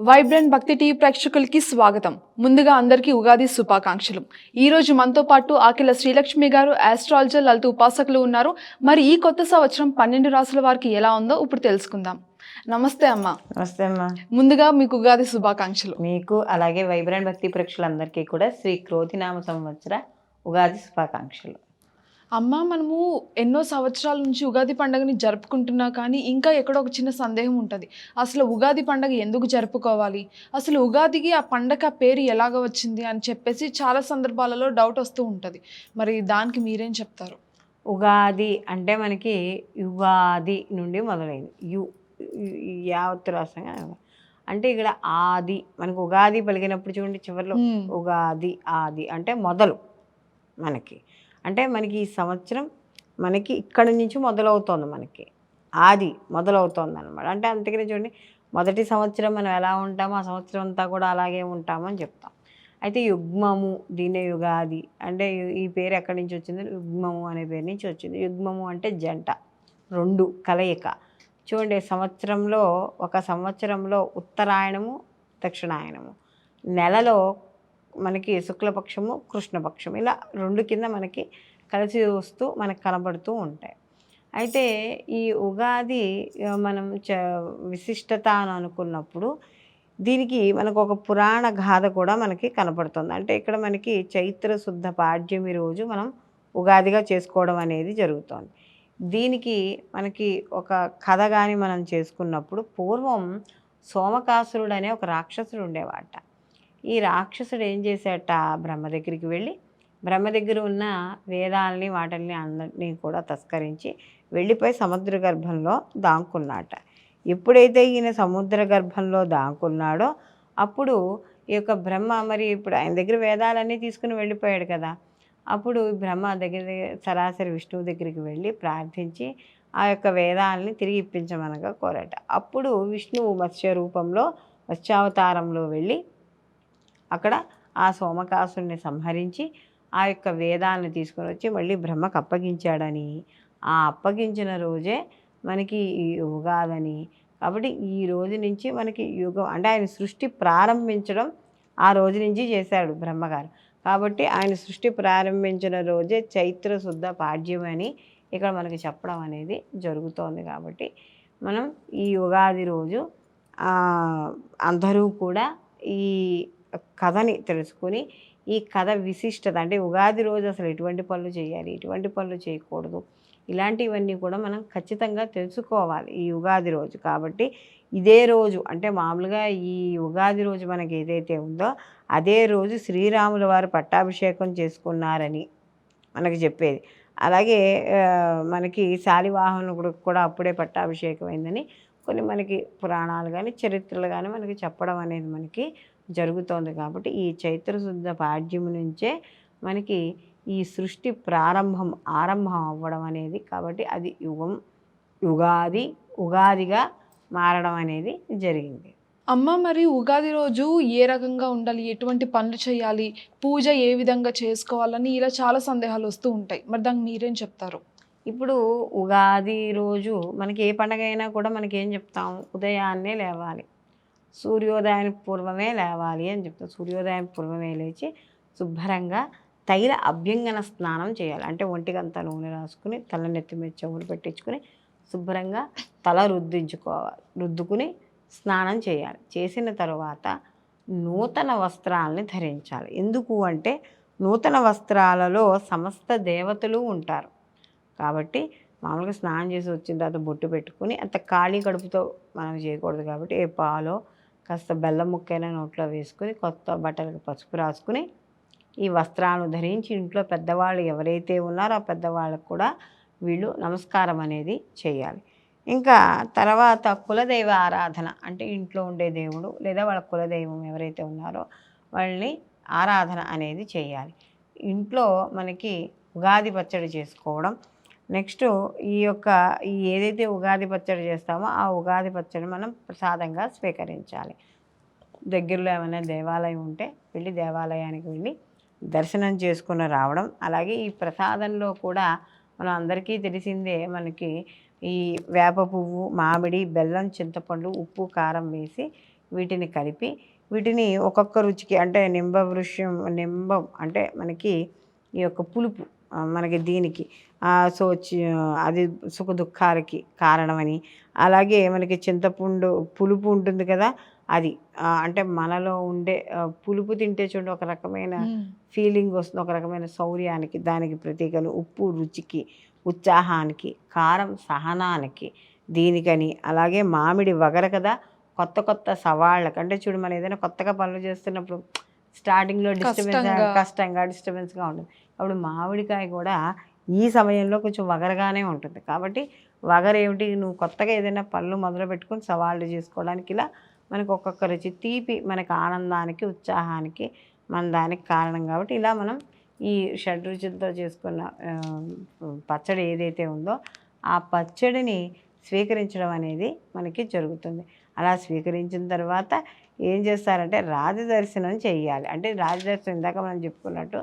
Vibrant భక్తి TV ప్రేక్షకులకి స్వాగతం. ముందుగా అందరికీ ఉగాది శుభాకాంక్షలు. ఈ రోజు మనతో పాటు ఆకిల శ్రీలక్ష్మి గారు ఆస్ట్రాలజర్ లలిత ఉపాసకులు ఉన్నారు. మరి ఈ కొత్త సంవత్సరం పన్నెండు రాసుల వారికి ఎలా ఉందో ఇప్పుడు తెలుసుకుందాం. నమస్తే అమ్మ. నమస్తే అమ్మా. ముందుగా మీకు ఉగాది శుభాకాంక్షలు. మీకు అలాగే వైబ్రెంట్ భక్తి ప్రేక్షకులందరికీ కూడా శ్రీ క్రోధినామ సంవత్సర ఉగాది శుభాకాంక్షలు. అమ్మ మనము ఎన్నో సంవత్సరాల నుంచి ఉగాది పండుగని జరుపుకుంటున్నా కానీ ఇంకా ఎక్కడో ఒక చిన్న సందేహం ఉంటుంది. అసలు ఉగాది పండుగ ఎందుకు జరుపుకోవాలి? అసలు ఉగాదికి ఆ పండగ పేరు ఎలాగ వచ్చింది అని చెప్పేసి చాలా సందర్భాలలో డౌట్ వస్తూ ఉంటుంది. మరి దానికి మీరేం చెప్తారు? ఉగాది అంటే మనకి యుగాది నుండి మొదలైంది. యు యు- యావత్తు రాష్ట్రంగా అంటే ఇక్కడ ఆది మనకు ఉగాది పలికినప్పుడు చూడండి చివరిలో. ఉగాది ఆది అంటే మొదలు మనకి. అంటే మనకి ఈ సంవత్సరం మనకి ఇక్కడ నుంచి మొదలవుతోంది మనకి. ఆది మొదలవుతోంది అనమాట అంటే అందుకనే చూడండి మొదటి సంవత్సరం మనం ఎలా ఉంటామో ఆ సంవత్సరం అంతా కూడా అలాగే ఉంటామని చెప్తాం. అయితే యుగ్మము దీని యుగాది అంటే ఈ పేరు ఎక్కడి నుంచి వచ్చింది? యుగ్మము అనే పేరు నుంచి వచ్చింది. యుగ్మము అంటే జంట రెండు కలయిక. చూడండి సంవత్సరంలో ఒక సంవత్సరంలో ఉత్తరాయణము దక్షిణాయనము. నెలలో మనకి శుక్లపక్షము కృష్ణపక్షము ఇలా రెండు కింద మనకి కలిసి వస్తూ మనకు కనబడుతూ ఉంటాయి. అయితే ఈ ఉగాది మనం చ విశిష్టత అని అనుకున్నప్పుడు దీనికి మనకు ఒక పురాణ గాథ కూడా మనకి కనపడుతుంది. అంటే ఇక్కడ మనకి చైత్ర శుద్ధ పాడ్యమి రోజు మనం ఉగాదిగా చేసుకోవడం అనేది జరుగుతుంది. దీనికి మనకి ఒక కథ కానీ మనం చేసుకున్నప్పుడు పూర్వం సోమకాసురుడు అనే ఒక రాక్షసుడు ఉండేవాట. ఈ రాక్షసుడు ఏం చేశాట? బ్రహ్మ దగ్గరికి వెళ్ళి బ్రహ్మ దగ్గర ఉన్న వేదాలని వాటిల్ని అందరినీ కూడా తస్కరించి వెళ్ళిపోయి సముద్ర గర్భంలో దాక్కున్నాట. ఎప్పుడైతే ఈయన సముద్ర గర్భంలో దాక్కున్నాడో అప్పుడు ఈ యొక్క బ్రహ్మ మరి ఇప్పుడు ఆయన దగ్గర వేదాలన్నీ తీసుకుని వెళ్ళిపోయాడు కదా. అప్పుడు బ్రహ్మ దగ్గర దగ్గర సరాసరి విష్ణువు దగ్గరికి వెళ్ళి ప్రార్థించి ఆ యొక్క వేదాలని తిరిగి ఇప్పించమనగా కోరట. అప్పుడు విష్ణువు మత్స్య రూపంలో మత్స్యావతారంలో వెళ్ళి అక్కడ ఆ సోమకాసుని సంహరించి ఆ యొక్క వేదాలను తీసుకొని వచ్చి మళ్ళీ బ్రహ్మకు అప్పగించాడని. ఆ అప్పగించిన రోజే మనకి ఈ ఉగాదని. కాబట్టి ఈ రోజు నుంచి మనకి యుగం అంటే ఆయన సృష్టి ప్రారంభించడం ఆ రోజు నుంచి చేశాడు బ్రహ్మగారు. కాబట్టి ఆయన సృష్టి ప్రారంభించిన రోజే చైత్ర శుద్ధ పాడ్యం అని ఇక్కడ మనకి చెప్పడం అనేది జరుగుతోంది కాబట్టి మనం ఈ ఉగాది రోజు అందరూ కూడా ఈ కథని తెలుసుకొని ఈ కథ విశిష్టత అంటే ఉగాది రోజు అసలు ఎటువంటి పనులు చేయాలి ఎటువంటి పనులు చేయకూడదు ఇలాంటివన్నీ కూడా మనం ఖచ్చితంగా తెలుసుకోవాలి ఈ ఉగాది రోజు. కాబట్టి ఇదే రోజు అంటే మామూలుగా ఈ ఉగాది రోజు మనకి ఏదైతే ఉందో అదే రోజు శ్రీరాముల వారు పట్టాభిషేకం చేసుకున్నారని మనకి చెప్పేది. అలాగే మనకి శాలివాహనుడు కూడా అప్పుడే పట్టాభిషేకం అయిందని కొన్ని మనకి పురాణాలు కానీ చరిత్రలు కానీ మనకి చెప్పడం అనేది మనకి జరుగుతోంది కాబట్టి ఈ చైత్రశుద్ధ పాడ్యం నుంచే మనకి ఈ సృష్టి ప్రారంభం ఆరంభం అవ్వడం అనేది కాబట్టి అది యుగం యుగాది ఉగాదిగా మారడం అనేది జరిగింది. అమ్మ మరి ఉగాది రోజు ఏ రకంగా ఉండాలి? ఎటువంటి పనులు చేయాలి? పూజ ఏ విధంగా చేసుకోవాలని ఇలా చాలా సందేహాలు వస్తూ ఉంటాయి. మరి దానికి మీరేం చెప్తారు? ఇప్పుడు ఉగాది రోజు మనకి ఏ పండగ అయినా కూడా మనకి ఏం చెప్తాం? ఉదయాన్నే లేవాలి. సూర్యోదయానికి పూర్వమే లేవాలి అని చెప్తాం. సూర్యోదయం పూర్వమే లేచి శుభ్రంగా తైల అభ్యంగన స్నానం చేయాలి. అంటే ఒంటికంతా నూనె రాసుకుని తల నెత్తి మీద చెవులు పెట్టించుకుని శుభ్రంగా తల రుద్దించుకోవాలి. రుద్దుకుని స్నానం చేయాలి. చేసిన తర్వాత నూతన వస్త్రాలని ధరించాలి. ఎందుకు అంటే నూతన వస్త్రాలలో సమస్త దేవతలు ఉంటారు. కాబట్టి మామూలుగా స్నానం చేసి వచ్చిన తర్వాత బొట్టు పెట్టుకుని అంత ఖాళీ కడుపుతో మనం చేయకూడదు కాబట్టి ఏ పాలో కాస్త బెల్లం ముక్కైనా నోట్లో వేసుకుని కొత్త బట్టలకు పసుపు రాసుకుని ఈ వస్త్రాలను ధరించి ఇంట్లో పెద్దవాళ్ళు ఎవరైతే ఉన్నారో ఆ పెద్దవాళ్ళకు కూడా వీళ్ళు నమస్కారం అనేది చేయాలి. ఇంకా తర్వాత కులదైవ ఆరాధన అంటే ఇంట్లో ఉండే దేవుడు లేదా వాళ్ళ కులదైవం ఎవరైతే ఉన్నారో వాళ్ళని ఆరాధన అనేది చేయాలి. ఇంట్లో మనకి ఉగాది పచ్చడి చేసుకోవడం నెక్స్ట్ ఈ యొక్క ఈ ఏదైతే ఉగాది పచ్చడి చేస్తామో ఆ ఉగాది పచ్చడి మనం ప్రసాదంగా స్వీకరించాలి. దగ్గరలో ఏమైనా దేవాలయం ఉంటే వెళ్ళి దేవాలయానికి వెళ్ళి దర్శనం చేసుకుని రావడం అలాగే ఈ ప్రసాదంలో కూడా మనం అందరికీ తెలిసిందే మనకి ఈ వేప పువ్వు మామిడి బెల్లం చింతపండు ఉప్పు కారం వేసి వీటిని కలిపి వీటిని ఒక్కొక్క రుచికి అంటే నింబ వృక్షం నింబం అంటే మనకి ఈ యొక్క పులుపు మనకి దీనికి సో చి- అది సుఖ దుఃఖాలకి కారణమని అలాగే మనకి చింతపండు పులుపు ఉంటుంది కదా అది అంటే మనలో ఉండే పులుపు తింటే చూడండి ఒక రకమైన. ఫీలింగ్ వస్తుంది ఒక రకమైన శౌర్యానికి దానికి ప్రతీకలు ఉప్పు రుచికి ఉత్సాహానికి కారం సహనానికి దీనికని అలాగే మామిడి వగర కదా కొత్త కొత్త సవాళ్ళకి అంటే చూడు మనం ఏదైనా కొత్తగా పనులు చేస్తున్నప్పుడు స్టార్టింగ్లో డిస్టర్బెన్స్. కష్టంగా డిస్టర్బెన్స్గా ఉంటుంది అప్పుడు మామిడికాయ కూడా ఈ సమయంలో కొంచెం వగరగానే ఉంటుంది. కాబట్టి వగర ఏమిటి నువ్వు కొత్తగా ఏదైనా పనులు మొదలు పెట్టుకొని సవాళ్ళు చేసుకోవడానికి ఇలా మనకు ఒక్కొక్క రుచి తీపి మనకు ఆనందానికి ఉత్సాహానికి మన దానికి కారణం. కాబట్టి ఇలా మనం ఈ షడ్రుచులతో చేసుకున్న పచ్చడి ఏదైతే ఉందో ఆ పచ్చడిని స్వీకరించడం అనేది మనకి జరుగుతుంది. అలా స్వీకరించిన తర్వాత ఏం చేస్తారంటే రాజ దర్శనం చేయాలి. అంటే రాజ దర్శనం ఇందాక మనం చెప్పుకున్నట్టు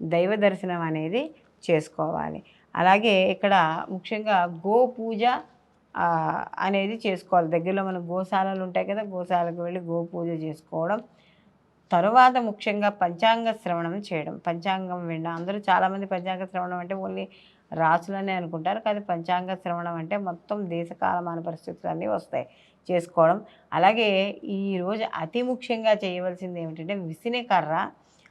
దైవ దర్శనం అనేది చేసుకోవాలి. అలాగే ఇక్కడ ముఖ్యంగా గో పూజ అనేది చేసుకోవాలి. దగ్గరలో మన గోశాలలు ఉంటాయి కదా గోశాలకు వెళ్ళి గో పూజ చేసుకోవడం. తరువాత ముఖ్యంగా పంచాంగ శ్రవణం చేయడం. పంచాంగం వినడం. అందరూ చాలామంది పంచాంగ శ్రవణం అంటే ఓన్లీ రాసులనే అనుకుంటారు. కానీ పంచాంగ శ్రవణం అంటే మొత్తం దేశకాలమాన పరిస్థితులు అన్నీ వస్తాయి చేసుకోవడం. అలాగే ఈరోజు అతి ముఖ్యంగా చేయవలసింది ఏమిటంటే విసినే కర్ర.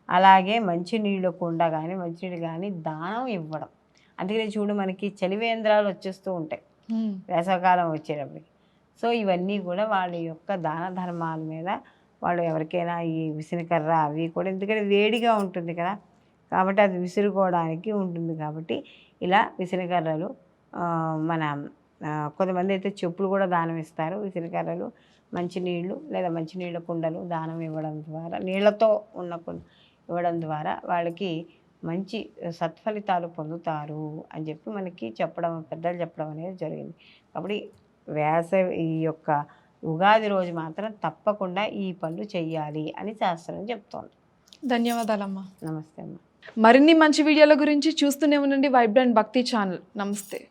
అలాగే మంచినీళ్ళు కుండ కానీ మంచినీళ్ళు కానీ దానం ఇవ్వడం. అందుకని చూడు మనకి చలివేంద్రాలు వచ్చేస్తూ ఉంటాయి. వేసవకాలం వచ్చేటప్పటికి. సో ఇవన్నీ కూడా వాళ్ళ యొక్క దాన ధర్మాల మీద వాళ్ళు ఎవరికైనా ఈ విసినకర్ర అవి కూడా ఎందుకంటే వేడిగా ఉంటుంది కదా. కాబట్టి అది విసురుకోవడానికి ఉంటుంది కాబట్టి ఇలా విసినకర్రలు ఆ, మన కొంతమంది అయితే చెప్పులు కూడా దానం ఇస్తారు. విసినకర్రలు మంచినీళ్ళు లేదా మంచినీళ్ళ కుండలు దానం ఇవ్వడం ద్వారా నీళ్ళతో ఉన్న కుండ ఇవ్వడం ద్వారా వాళ్ళకి మంచి సత్ఫలితాలు పొందుతారు అని చెప్పి మనకి చెప్పడం పెద్దలు చెప్పడం అనేది జరిగింది. కాబట్టి వేసవి ఈ యొక్క ఉగాది రోజు మాత్రం తప్పకుండా ఈ పనులు చెయ్యాలి అని శాస్త్రం చెప్తోంది. ధన్యవాదాలమ్మా. నమస్తే అమ్మ. మరిన్ని మంచి వీడియోల గురించి చూస్తూనే ఉండండి. వైబ్రెంట్ భక్తి ఛానల్. నమస్తే.